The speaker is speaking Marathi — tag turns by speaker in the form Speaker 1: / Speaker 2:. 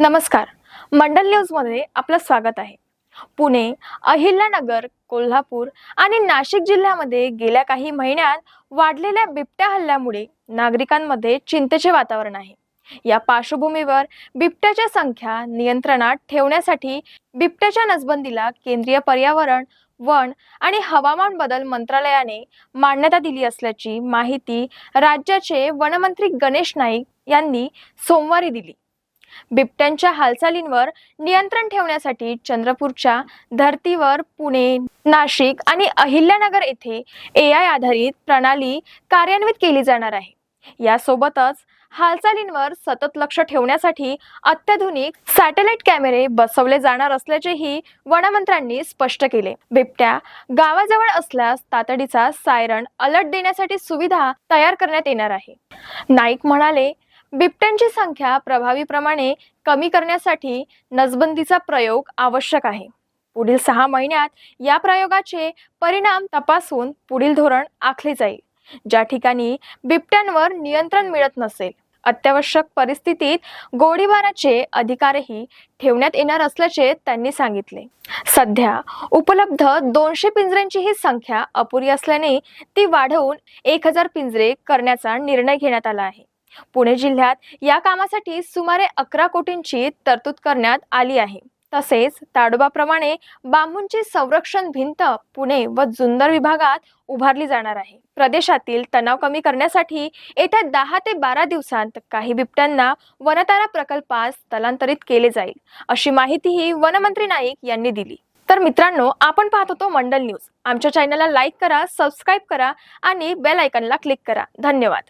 Speaker 1: नमस्कार. मंडल न्यूजमध्ये आपलं स्वागत आहे. पुणे अहिल्यानगर कोल्हापूर आणि नाशिक जिल्ह्यामध्ये गेल्या काही महिन्यात वाढलेल्या बिबट्या हल्ल्यामुळे नागरिकांमध्ये चिंतेचे वातावरण आहे. या पार्श्वभूमीवर बिबट्याच्या संख्या नियंत्रणात ठेवण्यासाठी बिबट्याच्या नसबंदीला केंद्रीय पर्यावरण वन आणि हवामान बदल मंत्रालयाने मान्यता दिली असल्याची माहिती राज्याचे वनमंत्री गणेश नाईक यांनी सोमवारी दिली. बिबट्यांच्या हालचालींवर नियंत्रण ठेवण्यासाठी चंद्रपूरच्या धर्तीवर पुणे नाशिक आणि अहिल्यानगर येथे ए आय आधारित प्रणाली कार्यान्वित केली जाणार आहे. यासोबतच हालचालींवर सतत लक्ष ठेवण्यासाठी अत्याधुनिक सॅटेलाइट कॅमेरे बसवले जाणार असल्याचेही वनमंत्र्यांनी स्पष्ट केले. बिबट्या गावाजवळ असल्यास तातडीचा सायरन अलर्ट देण्यासाठी सुविधा तयार करण्यात येणार आहे. नाईक म्हणाले बिबट्यांची संख्या प्रभावीप्रमाणे कमी करण्यासाठी नसबंदीचा प्रयोग आवश्यक आहे. पुढील सहा महिन्यात या प्रयोगाचे परिणाम तपासून पुढील धोरण आखले जाईल. ज्या ठिकाणी बिबट्यांवर नियंत्रण मिळत नसेल अत्यावश्यक परिस्थितीत गोळीबाराचे अधिकारही ठेवण्यात येणार असल्याचे त्यांनी सांगितले. सध्या उपलब्ध दोनशे पिंजऱ्यांची ही संख्या अपुरी असल्याने ती वाढवून एक हजार पिंजरे करण्याचा निर्णय घेण्यात आला आहे. पुणे जिल्ह्यात या कामासाठी सुमारे अकरा कोटींची तरतूद करण्यात आली आहे. तसेच ताडोबाप्रमाणे बांबूंची संरक्षण भिंत पुणे व जुन्नर विभागात उभारली जाणार आहे. प्रदेशातील तणाव कमी करण्यासाठी येत्या दहा ते बारा दिवसांत काही बिबट्यांना वनतारा प्रकल्पास स्थलांतरित केले जाईल अशी माहितीही वनमंत्री नाईक यांनी दिली. तर मित्रांनो आपण पाहत होतो मंडल न्यूज. आमच्या चॅनलला लाईक करा सबस्क्राईब करा आणि बेल आयकनला क्लिक करा. धन्यवाद.